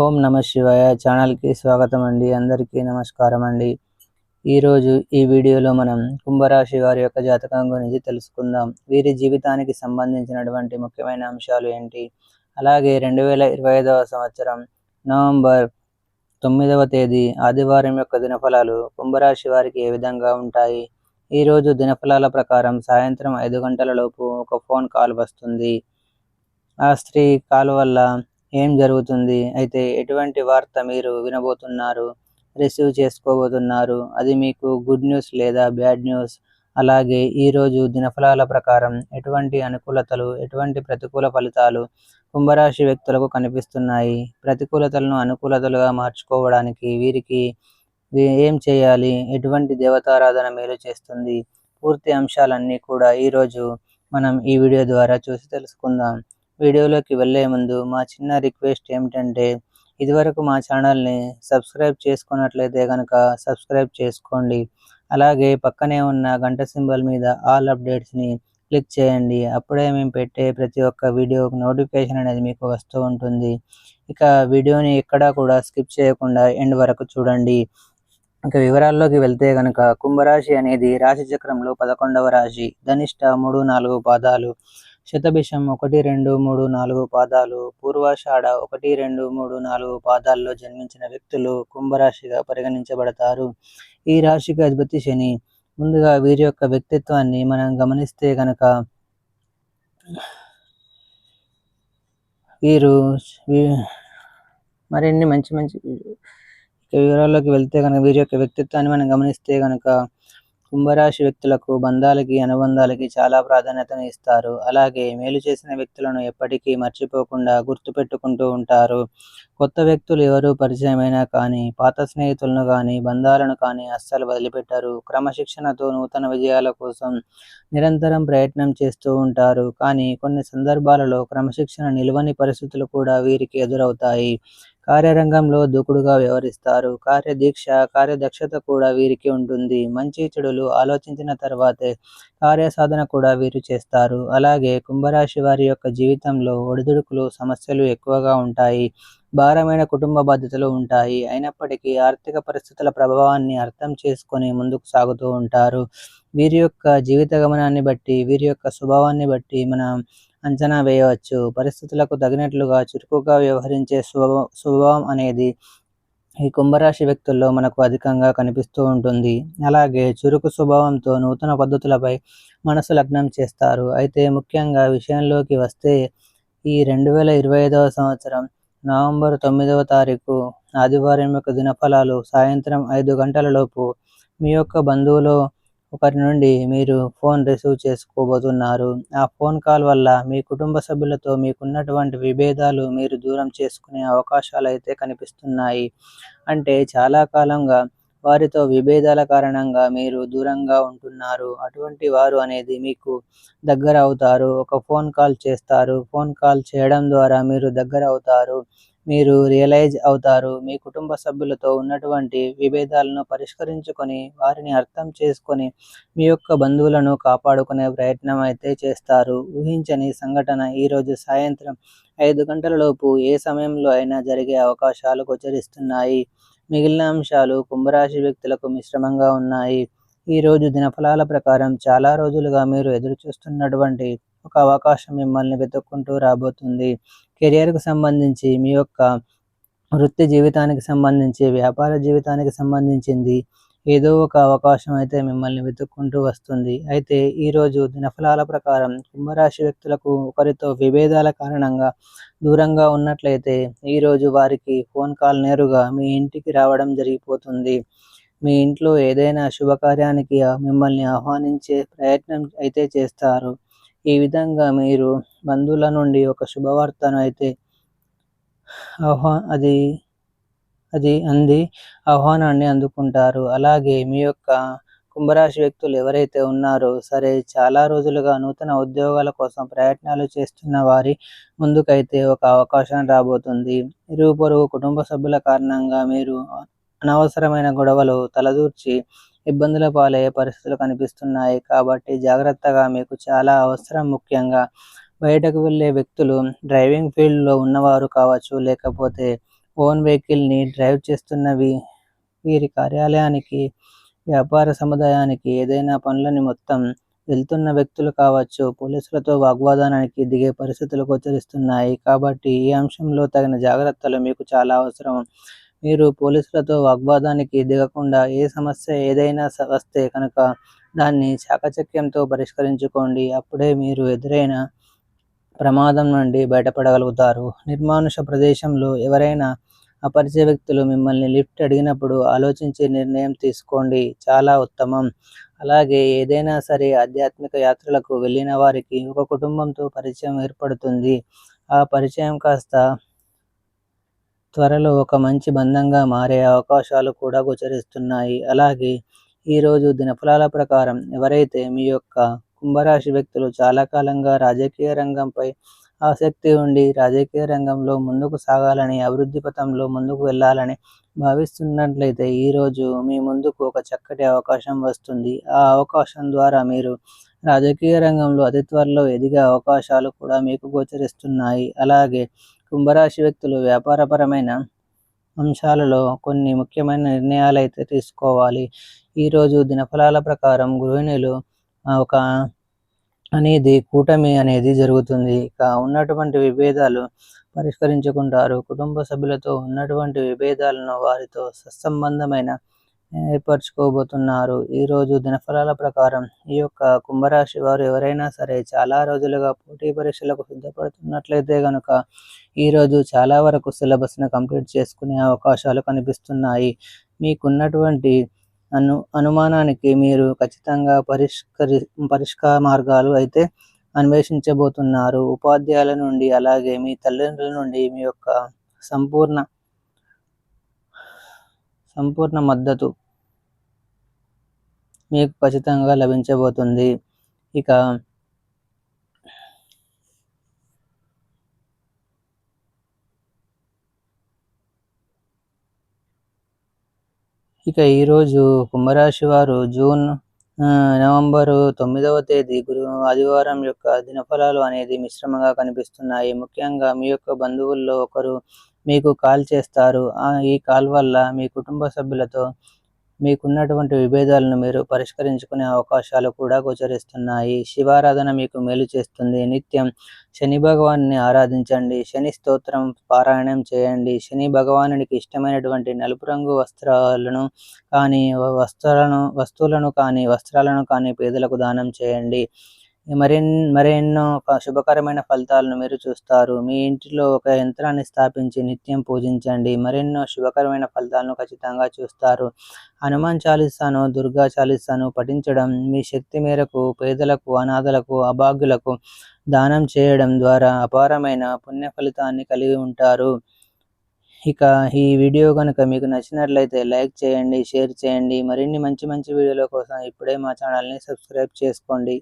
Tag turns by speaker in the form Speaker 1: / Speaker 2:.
Speaker 1: ఓం నమ శివాయ ఛానల్కి స్వాగతం అండి అందరికీ నమస్కారం అండి ఈరోజు ఈ వీడియోలో మనం కుంభరాశి వారి యొక్క జాతకం గురించి తెలుసుకుందాం. వీరి జీవితానికి సంబంధించినటువంటి ముఖ్యమైన అంశాలు ఏంటి? అలాగే రెండు వేల ఇరవై ఐదవ సంవత్సరం నవంబర్ తొమ్మిదవ తేదీ ఆదివారం యొక్క దినఫలాలు కుంభరాశి వారికి ఏ విధంగా ఉంటాయి? ఈరోజు దినఫలాల ప్రకారం సాయంత్రం ఐదు గంటల లోపు ఒక ఫోన్ కాల్ వస్తుంది. ఆ స్త్రీ కాల్ వల్ల ఏం జరుగుతుంది? అయితే ఎటువంటి వార్త మీరు వినబోతున్నారు? రిసీవ్ చేసుకోబోతున్నారు? అది మీకు గుడ్ న్యూస్ లేదా బ్యాడ్ న్యూస్? అలాగే ఈరోజు దినఫలాల ప్రకారం ఎటువంటి అనుకూలతలు ఎటువంటి ప్రతికూల ఫలితాలు కుంభరాశి వ్యక్తులకు కనిపిస్తున్నాయి? ప్రతికూలతలను అనుకూలతలుగా మార్చుకోవడానికి వీరికి ఏం చేయాలి? ఎటువంటి దేవతారాధన మేలు చేస్తుంది? పూర్తి అంశాలన్నీ కూడా ఈరోజు మనం ఈ వీడియో ద్వారా చూసి తెలుసుకుందాం. వీడియోలోకి వెళ్ళే ముందు మా చిన్న రిక్వెస్ట్ ఏమిటంటే ఇదివరకు మా ఛానల్ని సబ్స్క్రైబ్ చేసుకున్నట్లయితే కనుక సబ్స్క్రైబ్ చేసుకోండి. అలాగే పక్కనే ఉన్న గంట సింబల్ మీద ఆల్ అప్డేట్స్ని క్లిక్ చేయండి. అప్పుడే మేము పెట్టే ప్రతి ఒక్క వీడియో నోటిఫికేషన్ అనేది మీకు వస్తూ ఉంటుంది. ఇక వీడియోని ఎక్కడా కూడా స్కిప్ చేయకుండా ఎండ్ వరకు చూడండి. ఇక వివరాల్లోకి వెళ్తే కనుక కుంభరాశి అనేది రాశి చక్రంలో పదకొండవ రాశి. ధనిష్ట మూడు నాలుగు పాదాలు. శతభిషం ఒకటి రెండు మూడు నాలుగు పాదాలు పూర్వాషాఢ ఒకటి రెండు మూడు నాలుగు పాదాల్లో జన్మించిన వ్యక్తులు కుంభరాశిగా పరిగణించబడతారు. ఈ రాశికి అధిపతి శని. ముందుగా వీరి యొక్క వ్యక్తిత్వాన్ని మనం గమనిస్తే కనుక వీరు మరిన్ని మంచి మంచి వివరాల్లోకి వెళ్తే కనుక వీరి యొక్క వ్యక్తిత్వాన్ని మనం గమనిస్తే కనుక కుంభరాశి వ్యక్తులకు బంధాలకి అనుబంధాలకి చాలా ప్రాధాన్యతను ఇస్తారు. అలాగే మేలు చేసిన వ్యక్తులను ఎప్పటికీ మర్చిపోకుండా గుర్తుపెట్టుకుంటూ ఉంటారు. కొత్త వ్యక్తులు ఎవరు పరిచయమైనా కానీ పాత స్నేహితులను కానీ బంధాలను కానీ అస్సలు వదిలిపెట్టరు. క్రమశిక్షణతో నూతన విజయాల కోసం నిరంతరం ప్రయత్నం చేస్తూ ఉంటారు. కానీ కొన్ని సందర్భాలలో క్రమశిక్షణ నిలువని పరిస్థితులు కూడా వీరికి ఎదురవుతాయి. కార్యరంగంలో దూకుడుగా వ్యవహరిస్తారు. కార్యదీక్ష కార్యదక్షత కూడా వీరికి ఉంటుంది. మంచి చెడులు ఆలోచించిన తర్వాతే కార్యసాధన కూడా వీరు చేస్తారు. అలాగే కుంభరాశి వారి యొక్క జీవితంలో ఒడిదుడుకులు సమస్యలు ఎక్కువగా ఉంటాయి. భారమైన కుటుంబ బాధ్యతలు ఉంటాయి. అయినప్పటికీ ఆర్థిక పరిస్థితుల ప్రభావాన్ని అర్థం చేసుకొని ముందుకు సాగుతూ ఉంటారు. వీరి యొక్క జీవిత గమనాన్ని బట్టి వీరి యొక్క స్వభావాన్ని బట్టి మనం అంచనా వేయవచ్చు. పరిస్థితులకు తగినట్లుగా చురుకుగా వ్యవహరించే స్వభావం స్వభావం అనేది ఈ కుంభరాశి వ్యక్తుల్లో మనకు అధికంగా కనిపిస్తూ ఉంటుంది. అలాగే చురుకు స్వభావంతో నూతన పద్ధతులపై మనసు లగ్నం చేస్తారు. అయితే ముఖ్యంగా విషయంలోకి వస్తే ఈ రెండు వేల ఇరవై ఐదవ సంవత్సరం నవంబర్ తొమ్మిదవ తారీఖు ఆదివారం యొక్క దినఫలాలు సాయంత్రం ఐదు గంటలలోపు మీ యొక్క బంధువులో ఒకరి నుండి మీరు ఫోన్ రిసీవ్ చేసుకోబోతున్నారు. ఆ ఫోన్ కాల్ వల్ల మీ కుటుంబ సభ్యులతో మీకున్నటువంటి విభేదాలు మీరు దూరం చేసుకునే అవకాశాలు అయితే కనిపిస్తున్నాయి. అంటే చాలా కాలంగా వారితో విభేదాల కారణంగా మీరు దూరంగా ఉంటున్నారు. అటువంటి వారు అనేది మీకు దగ్గర అవుతారు ఒక ఫోన్ కాల్ చేస్తారు. ఫోన్ కాల్ చేయడం ద్వారా మీరు దగ్గర అవుతారు మీరు రియలైజ్ అవుతారు. మీ కుటుంబ సభ్యులతో ఉన్నటువంటి విభేదాలను పరిష్కరించుకొని వారిని అర్థం చేసుకొని మీ యొక్క బంధువులను కాపాడుకునే ప్రయత్నం అయితే చేస్తారు. ఊహించని సంఘటన ఈరోజు సాయంత్రం ఐదు గంటల లోపు ఏ సమయంలో అయినా జరిగే అవకాశాలు గోచరిస్తున్నాయి మిగిలిన అంశాలు కుంభరాశి వ్యక్తులకు మిశ్రమంగా ఉన్నాయి. ఈ రోజు దినఫలాల ప్రకారం చాలా రోజులుగా మీరు ఎదురు చూస్తున్నటువంటి ఒక అవకాశం మిమ్మల్ని వెతుక్కుంటూ రాబోతుంది. కెరియర్కు సంబంధించి మీ యొక్క వృత్తి జీవితానికి సంబంధించి వ్యాపార జీవితానికి సంబంధించింది ఏదో ఒక అవకాశం అయితే మిమ్మల్ని వెతుక్కుంటూ వస్తుంది. అయితే ఈరోజు దినఫలాల ప్రకారం కుంభరాశి వ్యక్తులకు ఒకరితో విభేదాల కారణంగా దూరంగా ఉన్నట్లయితే ఈరోజు వారికి ఫోన్ కాల్ నేరుగా మీ ఇంటికి రావడం జరిగిపోతుంది. మీ ఇంట్లో ఏదైనా శుభకార్యానికి మిమ్మల్ని ఆహ్వానించే ప్రయత్నం అయితే చేస్తారు. ఈ విధంగా మీరు బంధువుల నుండి ఒక శుభవార్తను అయితే ఆహ్వా అది అది అంది ఆహ్వానాన్ని అందుకుంటారు. అలాగే మీ యొక్క కుంభరాశి వ్యక్తులు ఎవరైతే ఉన్నారో సరే చాలా రోజులుగా నూతన ఉద్యోగాల కోసం ప్రయత్నాలు చేస్తున్న వారి ముందుకైతే ఒక అవకాశం రాబోతుంది. ఇరువు పొరుగు కుటుంబ సభ్యుల కారణంగా మీరు అనవసరమైన గొడవలు తలదూర్చి ఇబ్బందుల పాలయ్యే పరిస్థితులు కనిపిస్తున్నాయి. కాబట్టి జాగ్రత్తగా మీకు చాలా అవసరం ముఖ్యంగా. బయటకు వెళ్ళే వ్యక్తులు డ్రైవింగ్ ఫీల్డ్లో ఉన్నవారు కావచ్చు లేకపోతే ఓన్ వెహికల్ని డ్రైవ్ చేస్తున్నవి వీరి కార్యాలయానికి వ్యాపార సముదాయానికి ఏదైనా పనులని మొత్తం వెళ్తున్న వ్యక్తులు కావచ్చు పోలీసులతో వాగ్వాదానానికి దిగే పరిస్థితులు గోచరిస్తున్నాయి. కాబట్టి ఈ అంశంలో తగిన జాగ్రత్తలు మీకు చాలా అవసరం. మీరు పోలీసులతో వాగ్వాదానికి దిగకుండా ఏ సమస్య ఏదైనా వస్తే కనుక దాన్ని చాకచక్యంతో పరిష్కరించుకోండి. అప్పుడే మీరు ఎదురైన ప్రమాదం నుండి బయటపడగలుగుతారు. నిర్మానుష ప్రదేశంలో ఎవరైనా అపరిచయ వ్యక్తులు మిమ్మల్ని లిఫ్ట్ అడిగినప్పుడు ఆలోచించి నిర్ణయం తీసుకోండి. చాలా ఉత్తమం. అలాగే ఏదైనా సరే ఆధ్యాత్మిక యాత్రలకు వెళ్ళిన వారికి ఒక కుటుంబంతో పరిచయం ఏర్పడుతుంది. ఆ పరిచయం కాస్త త్వరలో ఒక మంచి బంధంగా మారే అవకాశాలు కూడా గోచరిస్తున్నాయి. అలాగే ఈరోజు దినఫలాల ప్రకారం ఎవరైతే మీ యొక్క కుంభరాశి వ్యక్తులు చాలా కాలంగా రాజకీయ రంగంపై ఆసక్తి ఉండి రాజకీయ రంగంలో ముందుకు సాగాలని అభివృద్ధి పథంలో ముందుకు వెళ్ళాలని భావిస్తున్నట్లయితే ఈరోజు మీ ముందుకు ఒక చక్కటి అవకాశం వస్తుంది. ఆ అవకాశం ద్వారా మీరు రాజకీయ రంగంలో అతి త్వరలో ఎదిగే అవకాశాలు కూడా మీకు గోచరిస్తున్నాయి. అలాగే కుంభరాశి వ్యక్తులు వ్యాపారపరమైన అంశాలలో కొన్ని ముఖ్యమైన నిర్ణయాలు అయితే తీసుకోవాలి ఈరోజు దినఫలాల ప్రకారం గృహిణులు ఒక అనేది కూటమి అనేది జరుగుతుంది. ఇక ఉన్నటువంటి విభేదాలు పరిష్కరించుకుంటారు. కుటుంబ సభ్యులతో ఉన్నటువంటి విభేదాలను వారితో సత్సంబంధమైన ఏర్పరచుకోబోతున్నారు. ఈరోజు దినఫలాల ప్రకారం ఈ యొక్క కుంభరాశి వారు ఎవరైనా సరే చాలా రోజులుగా పోటీ పరీక్షలకు సిద్ధపడుతున్నట్లయితే కనుక ఈరోజు చాలా వరకు సిలబస్ను కంప్లీట్ చేసుకునే అవకాశాలు కనిపిస్తున్నాయి. మీకున్నటువంటి అను అనుమానానికి మీరు ఖచ్చితంగా పరిష్కరి పరిష్కార మార్గాలు అయితే అన్వేషించబోతున్నారు. ఉపాధ్యాయుల నుండి అలాగే మీ తల్లిదండ్రుల నుండి మీ యొక్క సంపూర్ణ సంపూర్ణ మద్దతు మీకు ఖచ్చితంగా లభించబోతుంది. ఇక ఇక ఈరోజు కుంభరాశి వారు జూన్ నవంబరు తొమ్మిదవ తేదీ గురు ఆదివారం యొక్క దినఫలాలు అనేది మిశ్రమంగా కనిపిస్తున్నాయి. ముఖ్యంగా మీ యొక్క బంధువుల్లో ఒకరు మీకు కాల్ చేస్తారు. ఈ కాల్ వల్ల మీ కుటుంబ సభ్యులతో మీకున్నటువంటి విభేదాలను మీరు పరిష్కరించుకునే అవకాశాలు కూడా గోచరిస్తున్నాయి. శివారాధన మీకు మేలు చేస్తుంది. నిత్యం శని భగవాన్ని ఆరాధించండి. శని స్తోత్రం పారాయణం చేయండి. శని భగవానునికి ఇష్టమైనటువంటి నలుపు రంగు వస్త్రాలను కానీ వస్త్రాలను వస్తువులను కానీ వస్త్రాలను కానీ పేదలకు దానం చేయండి. మరిన్ మరెన్నో శుభకరమైన ఫలితాలను మీరు చూస్తారు. మీ ఇంటిలో ఒక యంత్రాన్ని స్థాపించి నిత్యం పూజించండి. మరెన్నో శుభకరమైన ఫలితాలను ఖచ్చితంగా చూస్తారు. హనుమాన్ చాలీసాను దుర్గా చాలీసాను పఠించడం మీ శక్తి మేరకు పేదలకు అనాథలకు అభాగ్యులకు దానం చేయడం ద్వారా అపారమైన పుణ్య ఫలితాన్ని కలిగి ఉంటారు. ఇక ఈ వీడియో కనుక మీకు నచ్చినట్లయితే లైక్ చేయండి షేర్ చేయండి. మరిన్ని మంచి మంచి వీడియోల కోసం ఇప్పుడే మా ఛానల్ని సబ్స్క్రైబ్ చేసుకోండి.